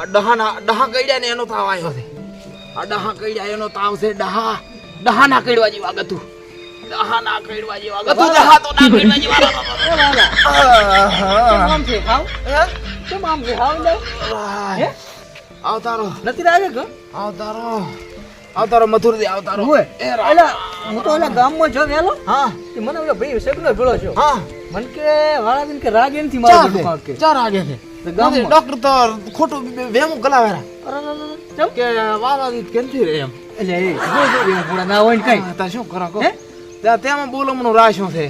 આ ડહાના ડહા કઈડ્યા ને એનો તાવ આવ્યો છે. આ ડહા કઈડ્યા એનો તાવ છે ડહા. ડહાના કઈડવા જેવા ગતું ડહાના કઈડવા જેવા ગતું ડહા તો ના કઈડવા જેવા કેમ આમ છે હે? કેમ આમ છે? હાવ લે. હે? આવતારો. નથી લાગે કે આવતારો. આવતારો મથુરથી આવતારો. હોય એલા હું તો ઓલા ગામમાં જો વેલો હા. મને ઓલો ભાઈ સગનો ભેળો છો. હા. મન કે વાળા દિન કે રાગ એનથી ચાર મારો છે. દુકાન કે. ચાર આગે છે? ડોક્ટર તો ખોટું વેમું અરે, કે વાવાદી કેમથી રે એમ? એટલે ના હોય ને કઈ. તા શું કરો કહો? હે? ત્યાં તેમાં બોલમણું રાખ્યું છે.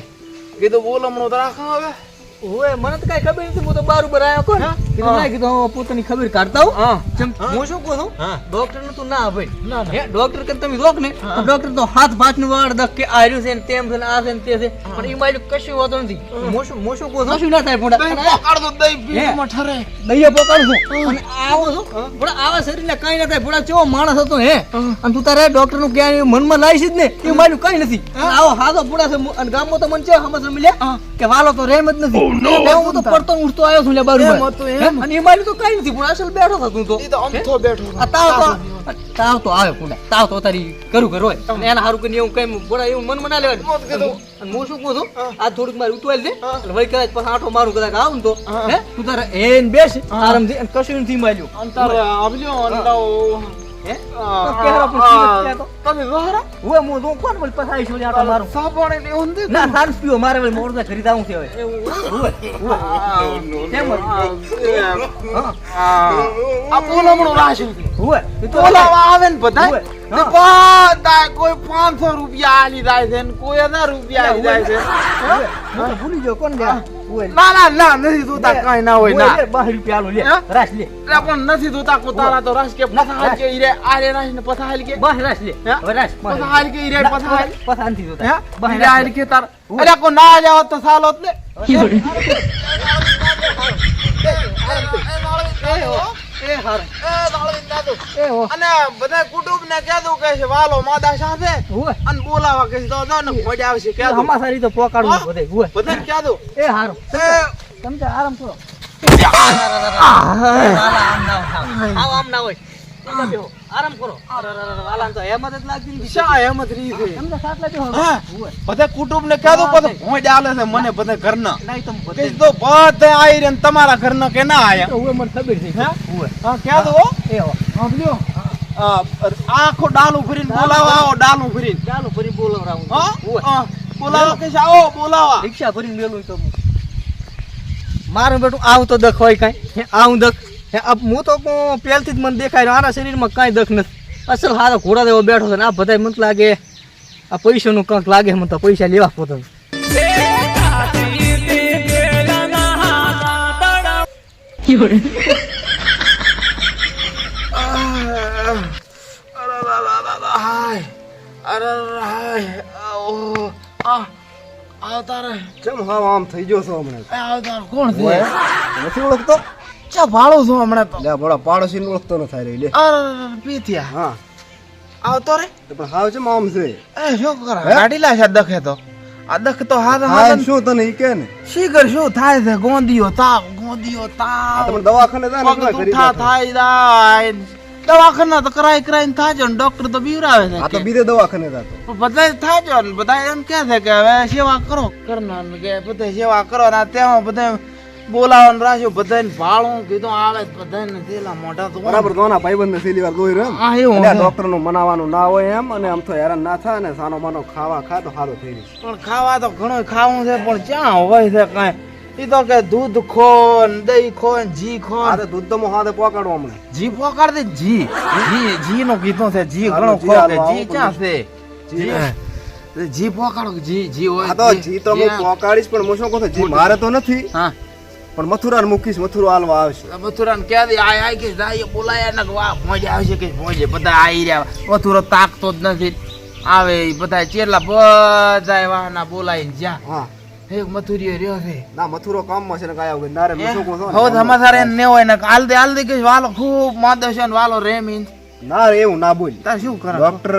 કીધું બોલમણું તો રાખો હવે. ઓય મને તો કઈ ખબર નથી હું તો બાર ઉપર આવ્યો કોણ? કીધું ના કીધું હું પોતાની ખબર કાઢતા હું. જેમ હું. શું કહું છું? ડોક્ટરનું તું ના ભાઈ. ના ના. હે ડોક્ટર કે તમે રોક ને તો ડોક્ટર તો હાથ ભાતનું વાળ દક કે આર્યું છે ને તેમ છે ને આ છે ને તે છે. પણ એ મારું કશું હોતો નથી. હું. શું હું શું કહું છું? કશું ના થાય પણ પકાડ દો દહીં પીઠમાં ઠરે. દઈએ પકડું છું. અને આવો છું પણ આવા શરીરને કઈ ના થાય. પણ કેવો માણસ હતો હે? અને તું તારે ડોક્ટરનું ક્યાંય મનમાં લાવીશ જ ને? એ મારું કઈ નથી. આવો હાથો પૂડા છે અને ગામમાં તો મને છે સમજ મળ્યા કે વાલો તો રેમ જ નથી. એટલે હું તો પડતો ઉઠતો આવ્યો છું લે બારું એમ એમ? અને એ મારું તો કઈ નથી પણ અસલ બેઠો હતો તું તો. તો અમથો બેઠો આ તાવ તો તાવ તો આવ્યો પૂડા તાવ તો તારી કરું કર હોય. અને એના હારું કરીને એવું કઈ બોલા એવું મન મના લેવાનું. અને હું શું કહું છું? આ થોડુંક મારી ઉઠવાઈ દે. એટલે વળી કદાચ પછી આંટો મારું કદાચ આવું ને તો. હા. હે? તું તારે એન બેસ. આરામથી કશું નથી માલ્યું અંતર આવજો અંડાઓ. હે? તો. તમે વહારા? તો કોણ બોલ ના સારું મારે વળી આવું છે હવે. કેમ આ, તો ને કોઈ 500 રૂપિયા આલી જાય છે ને કોઈ 1000 રૂપિયા આલી જાય છે. ભૂલી ગયો કોણ ઉવે. ના ના ના નથી જોતા કઈ ના હોય ના લે, બાર રૂપિયા લે હા? રાસ લે પણ નથી જોતા કોતારા તો રસ કે પથાલ કે ઈરે આરે રાસ ને પથાલ કે બસ રાસ લે રાસ બસ. પથાલ કે ઈરે પથાલ પથાલ નથી જોતા. બસ ઈરે રાસ કે તાર અરે કો ના જાવ તો સાલો જ એ હારું. એ હો. અને બધા કુટુંબ ને કહેતું કે છે વાલો માદા સાથે. અને બોલાવા કે તો જો ને મજા આવશે હમાસારી તો પોકાડવું બધે ઉવે. બધાને કહેતું એ હારું એ તમે આરામ કરો આમ ના હોય. આમ ના હોય. આરામ કરો. આરામ તો હેમત જ લાગતી નથી. હેમત રહી છે? તમે તો સાટલા હા. બધા કુટુંબ ને કહેતું બધું ભોંય આલે છે મને બધા ઘરના. નહીં તમે બધે. તો બધા આઈ રે તમારા ઘરના કે ના આયા. ઉવે મને ખબર છે. હે? હા કહેતું હો? એ. સાંભળ્યો આખો ડાલું ફરીને બોલાવો આવો ડાલું ફરીને ચાલો ફરી બોલાવરાવું હા. બોલાવા કે આવો બોલાવા. રિક્ષા ભરીને મેલું તો મારું બેટું આવું તો દખ હોય કાંઈ. આવું દખ. હે, હું તો કો પહેલથી જ મને દેખાય રહ્યો, આના શરીરમાં કાંઈ દખ નથી. અસલ હારો ઘોડા દેવો બેઠો છે ને આ બધાય મને લાગે આ પૈસાનું કંઈક લાગે મને તો પૈસા લેવા પોતા. હાય અરે હાય આવતા રે આમ થઈ ગયો છો હમણાં? આવતા કોણ છે? નથી ઓળખતો? ચા ભાળો છો હમણાં તો. લે ભોળા પાડોશી ઓળખતો ન થાય રે લે. પીથિયા હા. આવતો રે. પણ હાવ છે મામ છે. એ શું કર? ગાડી લાશે દખે તો. આ દખ તો હા હા શું તને ઈ કે ને શીખર શું થાય છે? ગોંદીઓ તાવ ગોંદીઓ તાવ. તમે દવાખાને જા ને કરી દુખા થાય જાય. દવાખાના તો કરાય કરાઈને થાજો ને ડોક્ટર તો બીવરાવે છે આ તો બીજે દવાખાને જાતો. થાય છે ને બધા એમ કહે છે કે હવે સેવા કરો કરનાર ને કે બધા સેવા કરો ને તેમાં બધા બોલાવાનું રાખ્યું. બધાને ભાળું કીધું આવે બધાને થેલા મોઢા તો બરાબર દોના ભાઈબંધ ને છેલ્લી વાર જોઈ રહ્યો હા છે. ડોક્ટરનું મનાવાનું ના હોય એમ અને આમ તો હેરાન ના થાય ને સાનો માનો ખાવા ખા તો સારું થઈ જશે. પણ ખાવા તો ઘણો ખાવું છે પણ ક્યાં હોય છે કઈ? ઈ તો કે દૂધ ખો દહીં ખો ઘી ખો અરે દૂધ તો હું હાથે પોકાડો હમણાં. ઘી પોકાડ દે ઘી. ઘી ઘી નો કીધું છે ઘી ઘણો ખો કે ઘી ક્યાં છે? જી. ઘી ઘી પોકાડો જી ઘી હોય તો જી તો હું પોકાડીશ પણ હું શું કહું જી મારે તો નથી. હા. પણ મથુરાન મૂકીશ મથુરો હાલવા આવશે. મથુરાન દે આય આય કે જાય બોલાય ને વાહ મોજે આવશે કે મોજે. બધા આવી રહ્યા. મથુરો તાકતો જ નથી. આવે બધા ચેલા બધા વાહના બોલાઈને જ્યાં. હા. એક મથુરીઓ રહ્યો છે. ના મથુરો કામમાં છે ને કાંઈ આવું નારે મસુકો છો હવે સમાચાર એને ને હોય ને હાલ દે આલ દે કે વાલો ખૂબ માદશ વાલો રેમી ના રે એવું ના બોલ તાર શું કરે ડોક્ટર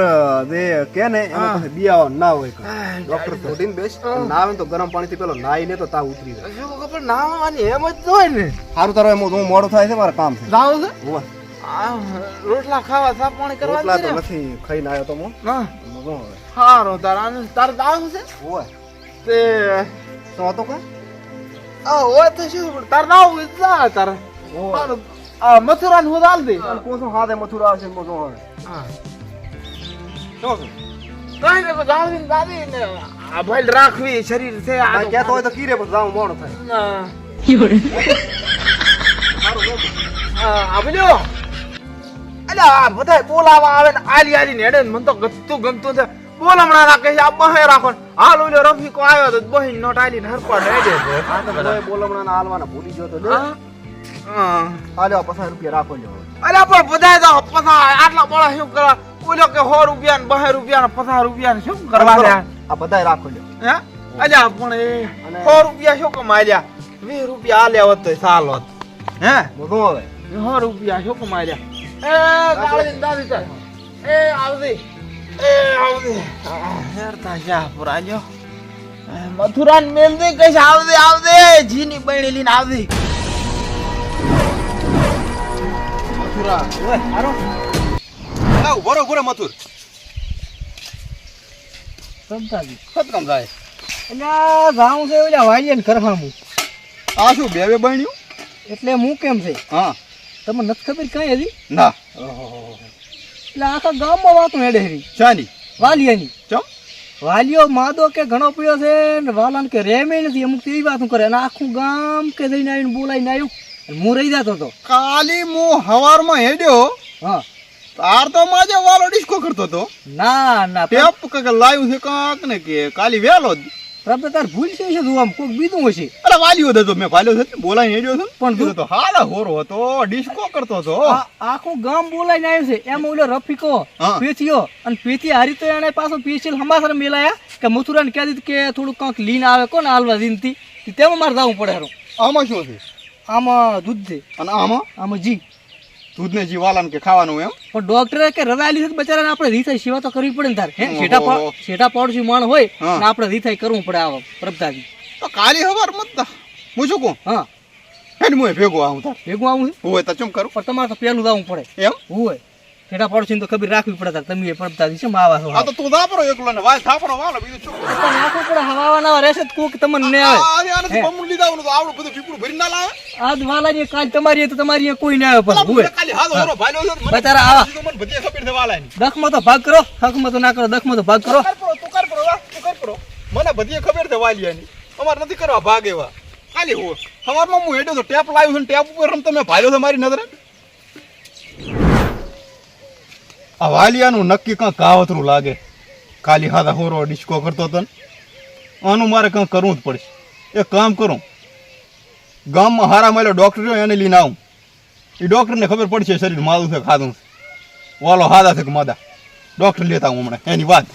જે કે ને એમાં પાસે બિયાવા ના હોય કે ડોક્ટર ધોટીને બેસ. ના આવે ને તો ગરમ પાણીથી પેલો નાઈ લે તો તાવ ઉતરી જાય. શું ખબર આની એમ જ હોય ને. સારું તારો એમ હું મોડો થાય છે મારે કામ છે. જાવ છે. રોટલા ખાવા સાફ પાણી કરવા રોટલા તો ને? નથી ખાઈને આવ્યો તો હું. હા. હારો તાર તાર દાવ છે? હોવે. તે તો તો કે આ હોય તો શું તાર દાવ જા તાર. હારું. ને? હા શું છે? કઈ ને જાવી ને દાદી ને આ ભલ રાખવી શરીર છે આ કહેતો હોય તો કીરે પછી જાવું મોડું થાય ના. આ બધાય બોલાવા આવે ને આલી આલી ને હેડે ને મને તો ગમતું ગમતું છે બોલમણા રાખે છે આ બહે રાખો ને. હાલ ઓલો રફીકો આવ્યો તો બહીન નોટ આલી ને હરપડ હેડે આ તો કોઈ બોલમણાના હાલવાના ભૂલી ગયો તો લે. હા? હા. આ પચાસ રૂપિયા રાખો જો અરે અલ્યા પણ બધા તો પસા આટલા બળા શું કરવા? બોલ્યો કે સો રૂપિયા ને બહે રૂપિયા ને પચાસ રૂપિયા ને શું કરવા આ બધા રાખો જો હે? અલ્યા પણ એ સો રૂપિયા શું કમાયા? વીસ રૂપિયા આલ્યા હોત તો સાલ હોત. હે? બધો હવે. સો રૂપિયા શું કમાયા એ દાદી એ આવતી એ આવતી શા પુરાજો મથુરાન મેલ દે કઈ આવદે આવદે જીની બહેણી લઈને આવતી મથુરા. ના ઊભો રહો, ઊભો મથુર. સમજાવી ખત કામ થાય. એટલે જાઉં છે ઓલા વાલિયાને કરવાનું આ શું બે બે એટલે હું કેમ છે? હા. તમને નથી ખબર કાંઈ હજી? ના. એટલે આખા ગામમાં વાતો હેડે હરી. શાની? વાલિયાની. ચમ વાલીઓ માદો કે ઘણો પીયો છે ને વાલાને કે રેમે નથી અમુક તેવી વાતો કરે. અને આખું ગામ કે જઈને આવીને બોલાવીને આવ્યું. હું રહી જતો હતો કાલી હું હવારમાં હેડ્યો હા. તાર તો માજે વાલો ડિસ્કો કરતો હતો ના ના પેપ કક લાવ્યું છે કાક ને કે કાલી વેલો જ. પ્રભુ તાર ભૂલ છે છે આમ કોક બીજું હશે? અરે વાલ્યો હતો મેં વાલ્યો છે બોલાઈને હેડ્યો છે પણ તું તો હારા હોરો હતો ડિસ્કો કરતો હતો. આખું ગામ બોલાઈને આવ્યું છે. એમ ઓલો રફીકો પેથિયો અને પેથી હારી તો એને પાછો પેશિયલ હમાસર મેલાયા કે મથુરાને કહી દીધું કે થોડું કંઈક લીન આવે કોને હાલવા દીનથી? તેમાં મારે જવું પડે હારું. આમાં શું છે? આમાં દૂધ છે અને આમાં? આમાં જી. દૂધને જીવાલા કે ખાવાનું એમ? પણ ડોક્ટરે કે રજા આલી છે બચારાને આપણે રીસાઈ સેવા તો કરવી પડે ને તાર. હે શેઠા પા- શેઠા પાડોશી માણ હોય ને આપણે રીસાઈ કરવું પડે આવા પ્રભતાજી તો કાલી હવાર મત હું શું કહું? હા. એને હું ભેગો આવું તાર. ભેગો આવું હોય તો ચમ કરું. પણ તમારે તો પહેલું જવું પડે. એમ? હોય. શેઠા પાડોશીને તો ખબર રાખવી પડે તમે પડતા છે આવા છો આ તો તું ધાપરો એકલો ને વાય ધાપરો વાલો બીજું શું કરું? પણ નાખવું પડે હવા નવા રહેશે કોક તમને ને આવે. આ આને આનાથી લીધા આવડું તો આવડું બધું પીપળું ભરી ના લાવે? આજ વાલાની કાલ તમારી તો તમારી કોઈ ના આવે પણ મને ખાલી હાલો હરો ભાઈ લો મને બચારા આવા. મને બધી ખબર છે વાલાની. દખમાં તો ભાગ કરો હકમાં તો ના કરો દખમાં તો ભાગ કરો. તું કર વા, તું કર પડો. મને બધી ખબર છે વાલિયાની. અમાર નથી કરવા ભાગ એવા. ખાલી હો. સવારમાં હું હેડ્યો તો ટેપ લાવ્યો છે ટેપ ઉપર તમે મેં તમારી નજરે. આ વાલિયાનું નક્કી કાં કાવતરું લાગે. કાલી હાથા હોરો ડિસ્કો કરતો હતો ને. આનું મારે કાં કરવું જ પડશે. એક કામ કરું. ગામમાં હારા મળ્યો ડૉક્ટર હોય એને લઈને આવું. એ ડૉક્ટરને ખબર પડશે શરીર માલું છે ખાધું છે. વાલો હાદા છે કે માદા. ડૉક્ટર લેતા હું હમણાં. એની વાત.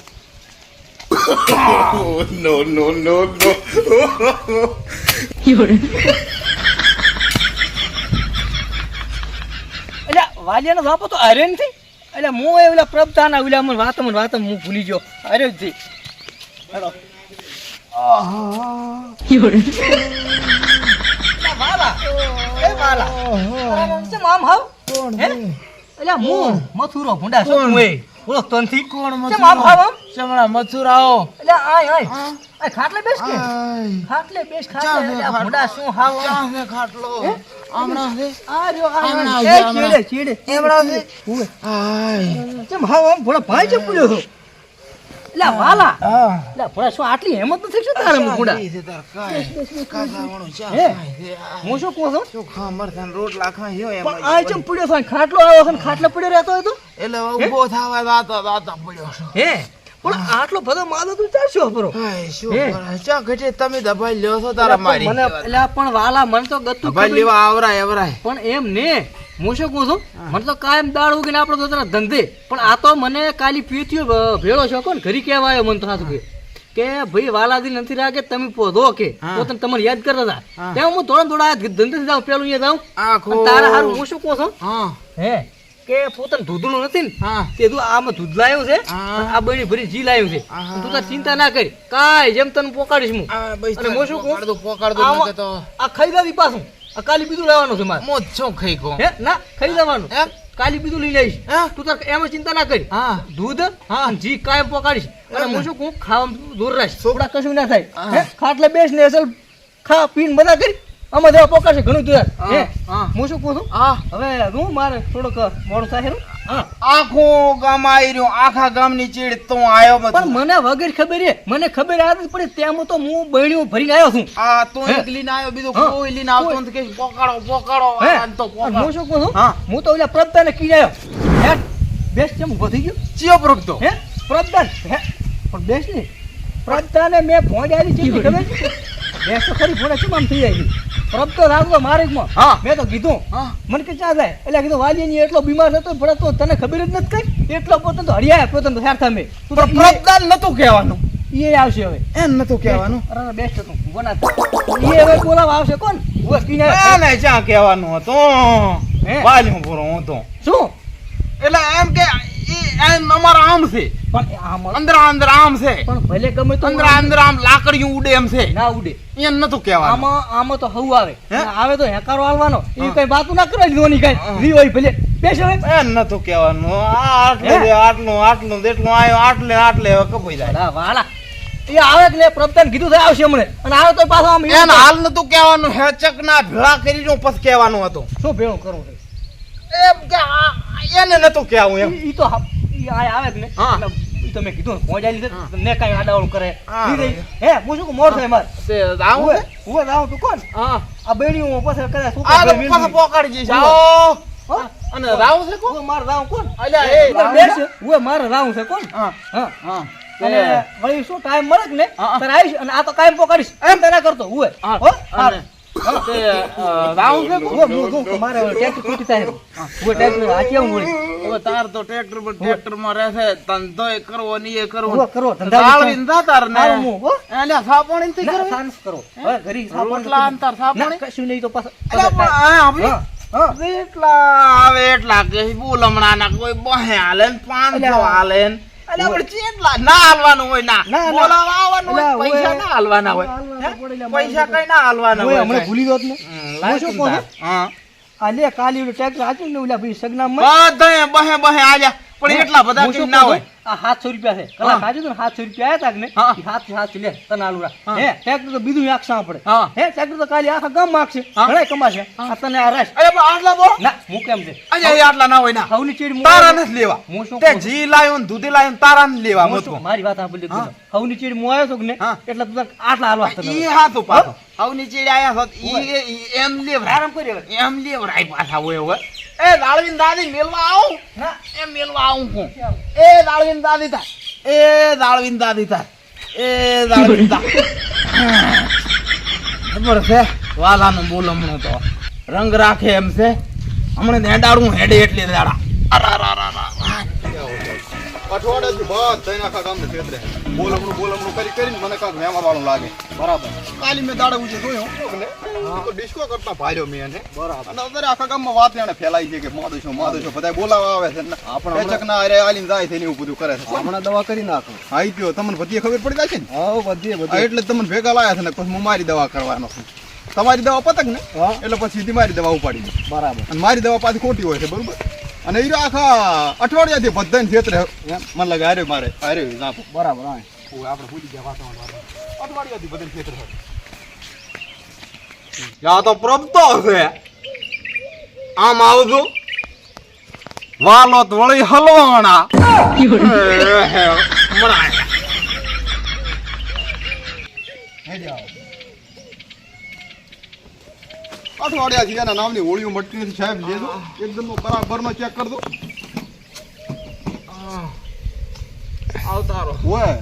એટલે વાલિયાનો બાપો તો અરે નથી એટલે હું એ ઓલા પ્રભતાના ઓલા મને વાત મને વાત હું ભૂલી ગયો. અરે જી. હેલો. વાલા એ વાલા આમ હાવ? હે? એટલે હું મથુરો ભૂંડા હું એ તનથી કોણ આમ ચમડા મથુરાઓ. એટલે આય આય આ. ખાટલે બેસ કે? ખાટલે બેસ ખાટલે. એટલે શું હાવ ક્યાં ખાટલો. આમણા છે આ રહ્યો આમણા એ ચીડે ચીડે. એમણા છે? આય. ચમ હાવ આમ? ભોળા ભાઈ ચમ છો? આ વાલા લે ભોળા શું આટલી હેમત નથી શું તારે મુકુડા છે તાર કાંઈ. કાંસાવાળું ચા હે? ખાય છે. હું શું કહું છું ચોખા મરચાં ને રોટલા હ્યો એમ પણ. આ ચમ પડ્યો થાય ખાટલો આવો છે ને પડ્યો રહેતો હતો એટલે ઊભો થાવા દાતા દાતા પડ્યો છું. હે પણ આટલો બધો માલ તું ચાલશો બરો શું હે? ચા ઘટે તમે દબાઈ લ્યો છો તારા મારી. મને એટલે પણ વાલા મને તો ગતું દબાઈ લેવા આવરાય આવરાય. પણ એમ ને હું શું કહું છું? મને તો કાયમ દાળ ઉગીને આપણો તો તારા ધંધે. પણ આ તો મને કાલી પીતીયો ભેળો છો કોણ? ઘરી કહેવા આવ્યો મને તો હાથ કે ભાઈ વાલાદી નથી રાખે તમે પોધો કે. પોતાને તમને યાદ કરતા હતા. હા. ત્યાં હું થોડા થોડા ધંધે જાઉં પેલું અહીંયા જાઉં. તારા હારું હું શું કહું છું? હે? કે પોતાનું ધૂધળું નથી ને હા. તે તું આમાં દૂધ લાવ્યું છે આ બની ભરી જી લાવ્યું છે. તું તાર ચિંતા ના કરી. કાય જેમ તને પોકાડીશ હું. અને હું શું કહું? પોકાડ નકર તો. આ ખાઈ દાદી પાછું. આ કાલી બીજું લેવાનું છે મારે. મોજ છો ખાઈ ગયો? હે? ના ખાઈ લેવાનું કાલી બીજું લઈ લઈશ? તું તાર એમાં ચિંતા ના કરી. હા. દૂધ હા. જી કાયમ પોકાડીશ. અને? હું શું કહું? ખાવા દૂર રહીશ સોપડા કશું ના થાય? ખાટલે બેસ ને અસલ ખા પીન બધા કરી. આમાં દેવા પોકાશે ઘણું દૂર હે હું? શું કહું છું? હા. હવે હું મારે થોડોક મોડું થાય હા. ગામ આવી રહ્યો આખા ગામની ચીડ તો આયો પણ મને વગર ખબર છે મને ખબર આદત પડી તેમાં તો હું બહેણીઓ ભરીને આવ્યો છું. આ તો હે? એક આવ્યો બીજો કોઈ લઈને આવતો નથી કે પોકાડો પોકાડો હે? તો પોકાડો. હું શું કહું છું? હું. તો ઓલા પ્રદાને કી આવ્યો. હે? બેસ કેમ ઊભો થઈ ગયો? ચિયો પ્રગતો હે? પ્રબદાન હે? પણ બેસ ને. પ્રબદાને મેં ભોંડ આવી છે ખબર છે? બેસ તો ખરી ભોંડા કેમ આમ થઈ જાય છે પ્રબ તો રાખતો માર્ગમાં હા. મેં તો કીધું. મને કે ચા જાય એટલે કીધું વાલીની એટલો બીમાર હતો પણ તો તને ખબર જ નથી કઈ? એટલો પોતે તો હરિયા પોતે સારથા મેં તું તો પણ પ્રજ્ઞાન નતું કહેવાનું. એ આવશે હવે. એમ નતું કહેવાનું. અરે બેસ્ટ હતું. ગોના એ હવે બોલાવા આવશે કોણ? ઊભો સ્કીને એને ચા કહેવાનું હે? હતું વાલ્યું પૂરો હું તો. શું? એટલે એમ કે અમારા આમ છે. અંદર અંદર આમ છે. પણ ભલે ગમે તો અંદર અંદર આમ લાકડીયું ઉડે એમ છે. ના ઉડે. એમ નતું કહેવાનું. આમાં આમાં તો હવું આવે? આવે તો હેકારો હાલવાનો. એ કઈ વાતું ના કરવા દીધો ની કઈ રી હોય ભલે. બેસ હવે એમ નતું કહેવાનું. આ આટલું આટલું કપાઈ જાય. વાલા. એ આવે કે પ્રભતાને કીધું થાય આવશે હમણે. અને આવે તો પાછો આમ એને હાલ નતું કહેવાનું. હેચક ના ભેળા કરીને પછી કહેવાનું હતું. શું ભેળું કરવું છે? એમ કે આ- એને નતું કહેવું એમ. ઈ- તો આ આવે કે ને. હા. એટલે ઈ કીધું હા. લીધે ને કાંઈ આડાવડું કરે. હા. હે હું શું મોર થાય મારે. તે આવું ઉવે છે? આવું તું કોણ? હા. આ બેડીઓ પછી કદાચ શું કરે, પાછા પોકાડી જઈશ આવો. અને રાવ છે કોણ? મારે જાઉં કોણ? અલ્યા એ હું મારે જાઉં છે કોણ? હા. હા. હા. અને વળી શું ટાઈમ મળે ને? તારે આવીશ અને આ તો કાયમ પોકાડીશ એમ તને કરતો હું હા, હો. તાર તો ટ્રેક્ટર પર ટ્રેક્ટરમાં રહેશે ધંધોય કરવો ને એ કરવો કરો ધંધા તાર ને હારું હું, હો. અલ્યા સાપોણી? કરો ઘરી રોટલા અંતર? કશું નહીં તો પાછા. એટલા આવે એટલા કે બોલ હમણાં ના કોઈ બહે હાલે પાંચસો. હાલે અલ્યા ચેટલા ના હાલવાનું હોય ના. બોલાવા આવવાનું હોય પૈસા ના હાલવાના હોય. પૈસા કઈ ના હાલવાના હોય હમણાં ભૂલી ગયો તો ને. હમ, શું તું હા. કાલી ટ્રેક્ટર હાચ્યું ને ઓલા ભાઈ સગના બધાએ બહે બહે આલ્યા પણ એટલા બધા શું ના હોય. આ 700 રૂપિયા છે. કલાક હાચ્યું હતું ને 700 રૂપિયા આયા તા ને? હા. ઈ હાથથી હાથ લે તને આલુ હે ટ્રેક્ટર તો બીજું આંખમાં પડે હે. ટ્રેક્ટર તો કાલી આખા ગામમાં આંખશે. હા. કમાશે. આ તને આ રાખ. અરે આટલા બો ના હું કેમ છે? અરે એ આટલા ના હોય ના. હવની ચીડ તારા નથી લેવા. હું શું તે જી લાયો ને દૂધી લાયો ને તારા નથી લેવા મત મારી વાત સાંભળી હા. હવની ચીડ હું આવ્યો છું ને એટલે તું આટલા હાલવા તને પાછો. ચીડ આયા હોત ઈ એમ લેવરાય આરામ કરી. એમ લેવરાય પાછા હોય હવે. એ દાદી મેલવા આવું. ના. એ મેલવા આવું હું. એ દાળવીન દાદી દીધા એ દાળવીન દીધા એ દાળવીન ખબર છે? વાલાનું બોલમણું તો. રંગ રાખે એમ છે. હમણાં નેડાડું હેડે એટલી દાડા. અરારારારા. અઠવાડિયાથી બસ થઈને આખા ગામને છેતરે બોલમણું બોલમણું કરી કરીને મને કાંક મહેમા વાળું લાગે. બરાબર. કાલી મેં દાડે ઉજે જોયું ને. તો ડિસ્કો કરતા ભાર્યો મેં એને. અને અત્યારે આખા ગામમાં વાત એને ફેલાઈ છે કે માદો છો માદો છો બધા બોલાવા આવે છે. ને પેચક ના અરે આલીને જાય છે ને એવું બધું કરે છે. હમણાં દવા કરી નાખો. આઈ ગયો. તમને બધી ખબર પડી જાય છે ને? હા બધી બધી. એટલે તમને ભેગા લાયા છે ને પછી હું મારી દવા કરવાનો છું. તમારી દવા પતક ને? એટલે પછી સીધી મારી દવા ઉપાડી બરાબર. અને મારી દવા પાછી ખોટી હોય છે બરોબર? અને એ આખા અઠવાડિયાથી બધાને છેતરે એમ મને લાગે હારે મારે હારે નાખો બરાબર હા. આપણે ભૂલી ગયા વાતાવરણ અઠવાડિયાથી બધાને યા તો પ્રભતો છે. આમ આવજો. વાલો તો વળી હલવાણા. હમણાં અઠવાડિયાથી એના નામની હોળીઓ મટતી નથી સાહેબ લેજો. એકદમ બરાબરનો ચેક કર દો. આવતારો. ઓય.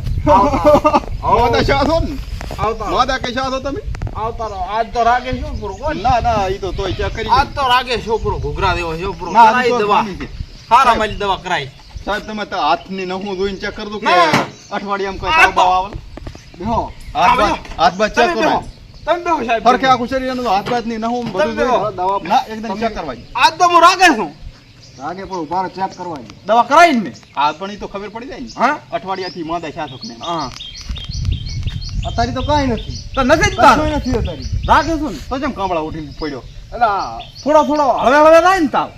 માદા શા છો ને? આવતારો. માદા કે શા છો તમે? આવતારો. આજ તો રાગે શું પૂરો કોણ ના ના ઈ તો તોય ચેક કરી આજ તો રાગે શું પૂરો ઘૂઘરા દેવો શું પૂરો કરાઈ દવા. હારા મારી દવા કરાઈ સાહેબ તમે તો હાથની નહું જોઈને ચેક કર દો કે. અઠવાડિયામાં કોઈ તાવ બાવ આવે? બેહો. હાથ બાદ ચેક કરો. તમે બેહો સાહેબ. ફરકે આખું શરીર એનું હાથ બાદની નહું બધું તમે ના એકદમ ચેક કરવા આજ તો હું રાગે છું. લાગે પણ ઊભા ચેક કરવા દવા કરાવી ને? આ પણ તો ખબર પડી જાય ને. હા? અઠવાડિયાથી માંદા શાસક ને હા. અત્યારે તો કાઈ નથી. તો નથી જ નથી અત્યારે. રાખીશું ને? તો જેમ કામળા ઉઠીને પડ્યો. એટલે થોડો થોડો હળવે થાય ને તાવ.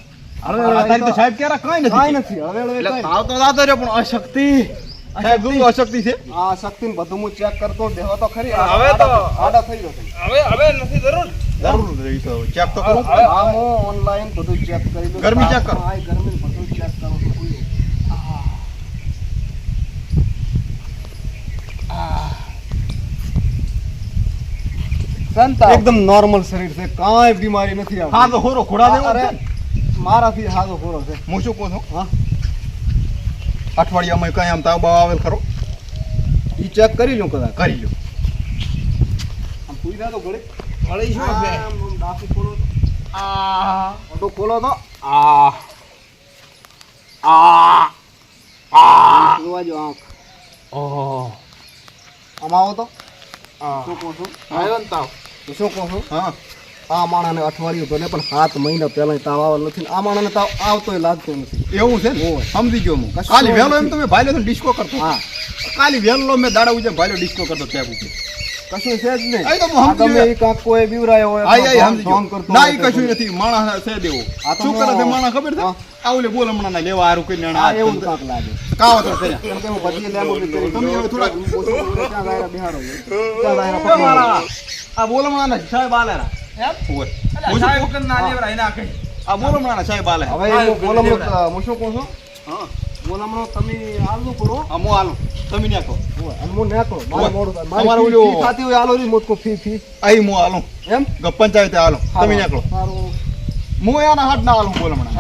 હવે તો સાહેબ ક્યારે કાંઈ કાંઈ નથી નથી હવે હવે તાવ તો જાતો રહ્યો પણ અશક્તિ. સાહેબ જોયું અશક્તિ. છે? નથી. આ શક્તિ ને બધું હું ચેક કરતો દેહો તો ખરી. હવે તો- આડા થઈ જશે હવે હવે નથી જરૂર. જરૂર રહી તો ચેક તો કરું. હા હું ઓનલાઈન બધું ચેક કરી દઉં. ગરમી check કરો. હા ગરમી બધું ચેક કરું છું. કોઈ સંતા એકદમ નોર્મલ શરીર છે. કાંઈ બીમારી નથી આવતી. હા તો હોરો ખોડા દેવો અરે, છે? ને. મારાથી હાજો પૂરો છે. હું શું કહું છું? હા? અઠવાડિયામાં કઈ આમ તાવ બાવ આવેલ ખરો? એ ચેક કરી લો કદાચ. કરી લો આમ પૂરી થાય તો ઘડી વળી શું આમ ડાફી ખોલો. આ. મોઢું ખોલો તો. આ. આ. આ. જોવા જો આંખ. ઓહ આમ આવો તો. આ. શું કહું છું? આવ્યો ને તાવ? શું કહું છું? હા. આ માણાને અઠવાડિયું ભલે પણ સાત મહિના પહેલા તાવ આવેલ નથી આ માણાને તાવ આવતો લાગતો નથી. એવું છે ને? સમજી ગયો હું. કશું વહેલો એમ. તમે ભાઈલો ડિસ્કો કરતો. હા. કાલી વહેલો મેં દાડા ઉજે ભાઈલો ડિસ્કો કરતો ત્યાં ઉપર. કશું છે જ નહીં. તો હું આ સમજી ગમે ગયો. ઈ કાંક કોઈ બીવરાયો હોય આઈ આઈ સમજી કરતો ના હોય કશું નથી. માણસ છે દેવો. શું કરે છે માણસ ખબર છે? હા. આ ઓલે બોલ હમણાં લેવા આરું કઈ એવું. લાગે. કાવો તો બધી તમે હવે ઓછું બિહારો આ બોલમણા હમણાં સાહેબ આલેરા. સાહેબ સાહેબ હાલો તમે નેકળો પંચાયતે હાલો તમે સારું હું એના હાથ ના હાલું બોલ હમણાં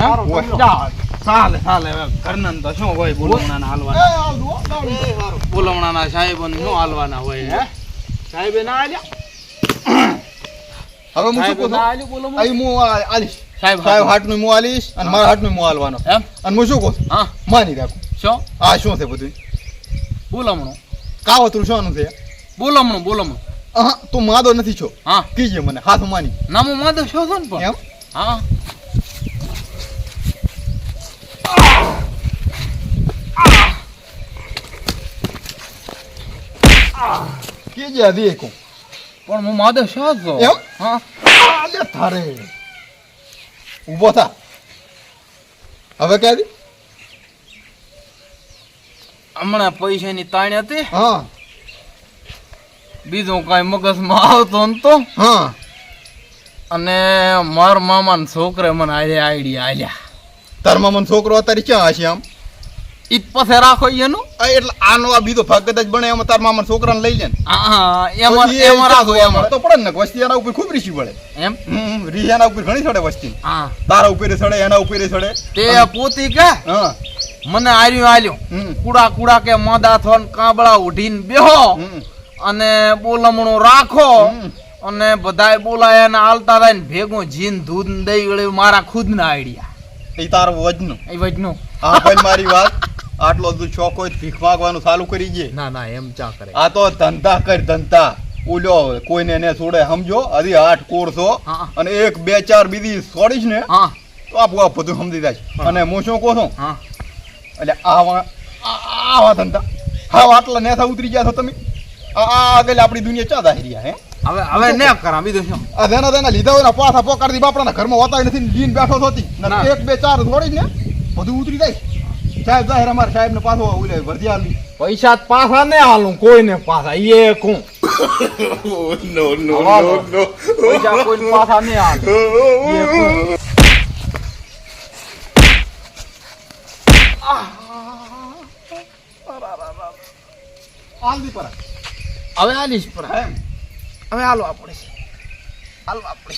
ચાલે ચાલે તો શું હોય બોલમણાના એ હાલવાના. બોલમણાના સાહેબોને શું હાલવાના હોય હે સાહેબે ના હાલ્યા હવે હું શું કહું છું? આ- આલીશ. સાહેબ સાહેબ હાથનું મુ આલીશ અને મારા હાથનું મું હાલવાનો. એમ? અને હું શું કહું છું? હા. માની રાખું. શું? આ શું છે બધું? બોલમણું કાવતરું શાનું છે? બોલમણું બોલમણું હા તું માદો નથી છો. હા. કીજે મને હાથ માની. ના હું માધવ છો છો ને પણ. એમ? હા. કીજે આ દેખું. પણ હું છો છો એમ? હા? આલે થારે ઊભો થા. હવે દી હમણાં પૈસાની તાણી હતી. હા. બીજું કાંઈ મગજમાં આવતો નતો હા. અને માર મામાના છોકરે મને આઈડિયા આઈડિયા આલ્યા. મામા મને છોકરો અત્યારે ક્યાં હશે આમ? ઈ જ પાસે રાખો એનું એટલે આનો આ બીજો ભાગ કદાચ બને એમાં તાર મામા છોકરાને લઈ લે ને. હા એમાં તો એમાં રાખો એમાં. તો પડે ને વસ્તી એના ઉપર ખૂબ રીસી પડે એમ? રીસ એના ઉપર ઘણી સડે વસ્તી. હા. તારા ઉપર સડે એના ઉપર સડે. તે પોતી કે હા. મને આર્યું આલ્યું. કુડા કુડા કે માદા થોન કાબળા ઉઢીને બેહો. અને બોલમણું રાખો. અને બધાય બોલાય ને આલતા થાય ભેગું જીન દૂધ દઈ મારા ખુદના આઈડિયા. એ તારો વજનું. એ વજનું. હા ભાઈ મારી વાત આટલો બધું શોખ હોય ભીખ માંગવાનું ચાલુ કરી દે. ના ના એમ ચા કરે. આ તો ધંધા કર ધંધા. ઉલ્યો કોઈને ને છોડે સમજો? હજી આઠ કોરસો. અને એક બે ચાર બીજી છોડીશ ને હા. તો આપું આ બધું સમજી જાય. અને હું શું કહું છું? હા. એટલે આવા આવા ધંધા. હા આટલા નેથા ઉતરી ગયા છો તમે? આ આગળ આપણી દુનિયા ચા દાહી હે? હવે હવે ને કરા બીજું શું? આ જેના તેના લીધા હોય ને પાછા પોકારથી બાપડા ઘરમાં હોતા નથી લીન બેઠો થતી ના. એક બે ચાર થોડી ને બધું ઉતરી જાય. સાહેબ જાહેર અમારા સાહેબ ને પાછો ઓલે ભરતી આલી પૈસા પાછા ને હાલું કોઈને પાછા એ કું નો નો પૈસા કોઈ પાછા ને હાલું આલદી પર હવે આલીશ પર હવે હાલો આપણે હાલો આપણે